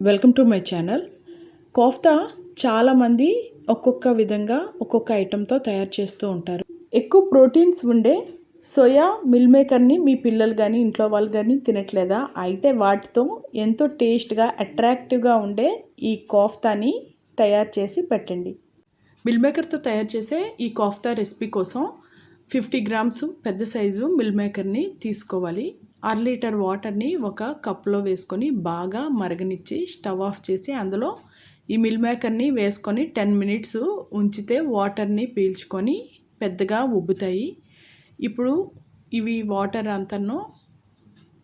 Welcome to my channel. Kofta చాలామంది ఒక్కొక్క విధంగా ఒక్కొక్క ఐటెంతో తయారు చేస్తూ ఉంటారు. ఎక్కువ ప్రోటీన్స్ ఉండే సోయా మిల్ మేకర్ని మీ పిల్లలు కానీ ఇంట్లో వాళ్ళు కానీ తినట్లేదా? అయితే వాటితో ఎంతో టేస్ట్గా అట్రాక్టివ్గా ఉండే ఈ కోఫ్తాని తయారు చేసి పెట్టండి. మిల్ మేకర్తో తయారు చేసే ఈ కోఫ్తా రెసిపీ కోసం ఫిఫ్టీ గ్రామ్స్ పెద్ద సైజు మిల్ మేకర్ని తీసుకోవాలి. అర లీటర్ వాటర్ని ఒక కప్లో వేసుకొని బాగా మరగనిచ్చి స్టవ్ ఆఫ్ చేసి అందులో ఈ మిల్ మేకర్ని వేసుకొని టెన్ మినిట్స్ ఉంచితే వాటర్ని పీల్చుకొని పెద్దగా ఉబ్బుతాయి. ఇప్పుడు ఇవి వాటర్ అంతను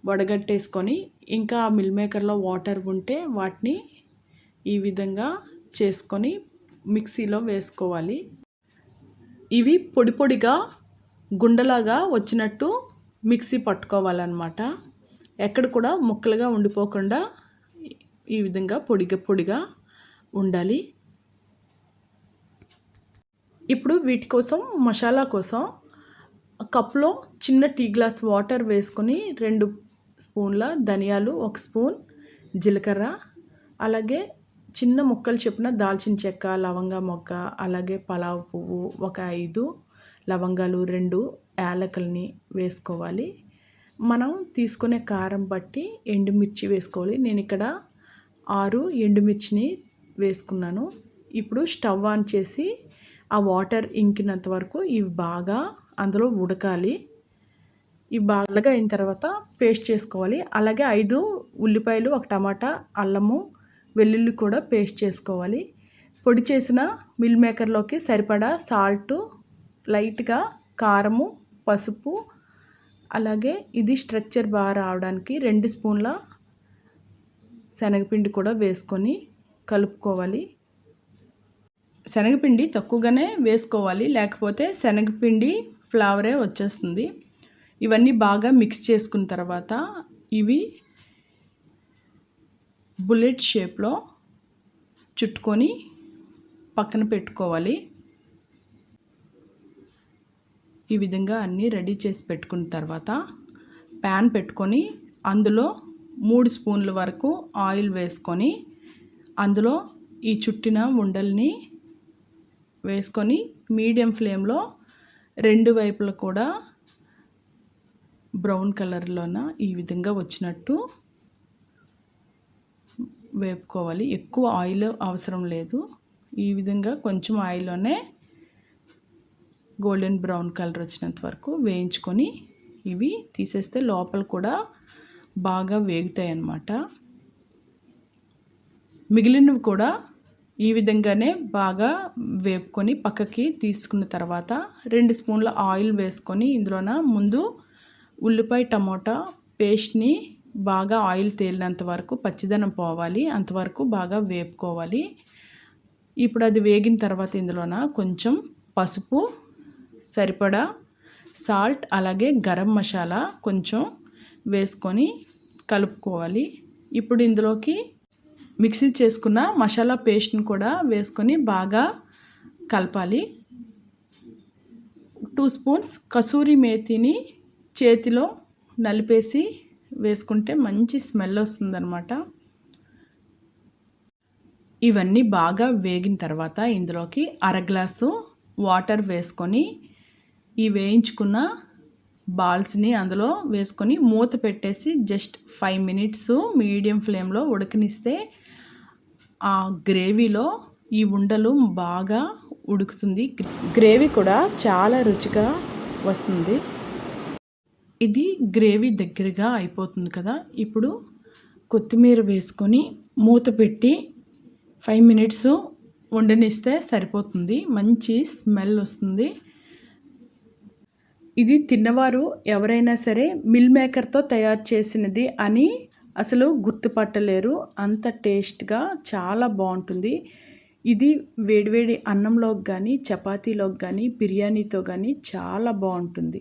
వడగట్టేసుకొని ఇంకా మిల్ మేకర్లో వాటర్ ఉంటే వాటిని ఈ విధంగా చేసుకొని మిక్సీలో వేసుకోవాలి. ఇవి పొడి పొడిగా గుండలాగా వచ్చినట్టు మిక్సీ పట్టుకోవాలన్నమాట. ఎక్కడ కూడా ముక్కలుగా ఉండిపోకుండా ఈ విధంగా పొడిగా పొడిగా ఉండాలి. ఇప్పుడు వీటి కోసం మసాలా కోసం కప్లో చిన్న టీ గ్లాస్ వాటర్ వేసుకొని రెండు స్పూన్ల ధనియాలు ఒక స్పూన్ జీలకర్ర అలాగే చిన్న ముక్కలు చెప్పిన దాల్చిన చెక్క లవంగ మొక్క అలాగే పలావ్ పువ్వు ఒక ఐదు లవంగాలు రెండు యాలకల్ని వేసుకోవాలి. మనం తీసుకునే కారం బట్టి ఎండుమిర్చి వేసుకోవాలి. నేను ఇక్కడ ఆరు ఎండుమిర్చిని వేసుకున్నాను. ఇప్పుడు స్టవ్ ఆన్ చేసి ఆ వాటర్ ఇంకినంత వరకు ఇవి బాగా అందులో ఉడకాలి. ఇవి బాగా అయిన తర్వాత పేస్ట్ చేసుకోవాలి. అలాగే ఐదు ఉల్లిపాయలు ఒక టమాటా అల్లము వెల్లుల్లి కూడా పేస్ట్ చేసుకోవాలి. పొడి చేసిన మిల్ మేకర్లోకి సరిపడా సాల్టు లైట్గా కారము పసుపు అలాగే ఇది స్ట్రక్చర్ బాగా రావడానికి రెండు స్పూన్ల శనగపిండి కూడా వేసుకొని కలుపుకోవాలి. శనగపిండి తక్కువగానే వేసుకోవాలి లేకపోతే శనగపిండి ఫ్లేవరే వచ్చేస్తుంది. ఇవన్నీ బాగా మిక్స్ చేసుకున్న తర్వాత ఇవి బుల్లెట్ షేప్లో చుట్టుకొని పక్కన పెట్టుకోవాలి. ఈ విధంగా అన్నీ రెడీ చేసి పెట్టుకున్న తర్వాత ప్యాన్ పెట్టుకొని అందులో మూడు స్పూన్ల వరకు ఆయిల్ వేసుకొని అందులో ఈ చుట్టిన ఉండల్ని వేసుకొని మీడియం ఫ్లేమ్లో రెండు వైపులా కూడా బ్రౌన్ కలర్లోన ఈ విధంగా వచ్చినట్టు వేపుకోవాలి. ఎక్కువ ఆయిల్ అవసరం లేదు. ఈ విధంగా కొంచెం ఆయిల్లోనే గోల్డెన్ బ్రౌన్ కలర్ వచ్చినంత వరకు వేయించుకొని ఇవి తీసేస్తే లోపల కూడా బాగా వేగుతాయి అన్నమాట మిగిలినవి కూడా ఈ విధంగానే బాగా వేపుకొని పక్కకి తీసుకున్న తర్వాత రెండు స్పూన్ల ఆయిల్ వేసుకొని ఇందులోన ముందు ఉల్లిపాయ టమోటా పేస్ట్ని బాగా ఆయిల్ తేలినంత వరకు పచ్చిదనం పోవాలి అంతవరకు బాగా వేపుకోవాలి. ఇప్పుడు అది వేగిన తర్వాత ఇందులోన కొంచెం పసుపు సరిపడా సాల్ట్ అలాగే గరం మసాలా కొంచెం వేసుకొని కలుపుకోవాలి. ఇప్పుడు ఇందులోకి మిక్సీ చేసుకున్న మసాలా పేస్ట్ని కూడా వేసుకొని బాగా కలపాలి. టూ స్పూన్స్ కసూరి మేతిని చేతిలో నలిపేసి వేసుకుంటే మంచి స్మెల్ వస్తుందన్నమాట. ఇవన్నీ బాగా వేగిన తర్వాత ఇందులోకి అర గ్లాసు వాటర్ వేసుకొని ఈ వేయించుకున్న బాల్స్ని అందులో వేసుకొని మూత పెట్టేసి జస్ట్ ఫైవ్ మినిట్స్ మీడియం ఫ్లేమ్లో ఉడకనిస్తే ఆ గ్రేవీలో ఈ ఉండలు బాగా ఉడుకుతుంది. గ్రేవీ కూడా చాలా రుచిగా వస్తుంది. ఇది గ్రేవీ దగ్గరగా అయిపోతుంది కదా. ఇప్పుడు కొత్తిమీర వేసుకొని మూత పెట్టి ఫైవ్ మినిట్స్ వండనిస్తే సరిపోతుంది. మంచి స్మెల్ వస్తుంది. ఇది తిన్నవారు ఎవరైనా సరే మిల్ మేకర్తో తయారు చేసినది అని అసలు గుర్తుపట్టలేరు. అంత టేస్ట్గా చాలా బాగుంటుంది. ఇది వేడివేడి అన్నంలోకి కానీ చపాతీలోకి కానీ బిర్యానీతో కానీ చాలా బాగుంటుంది.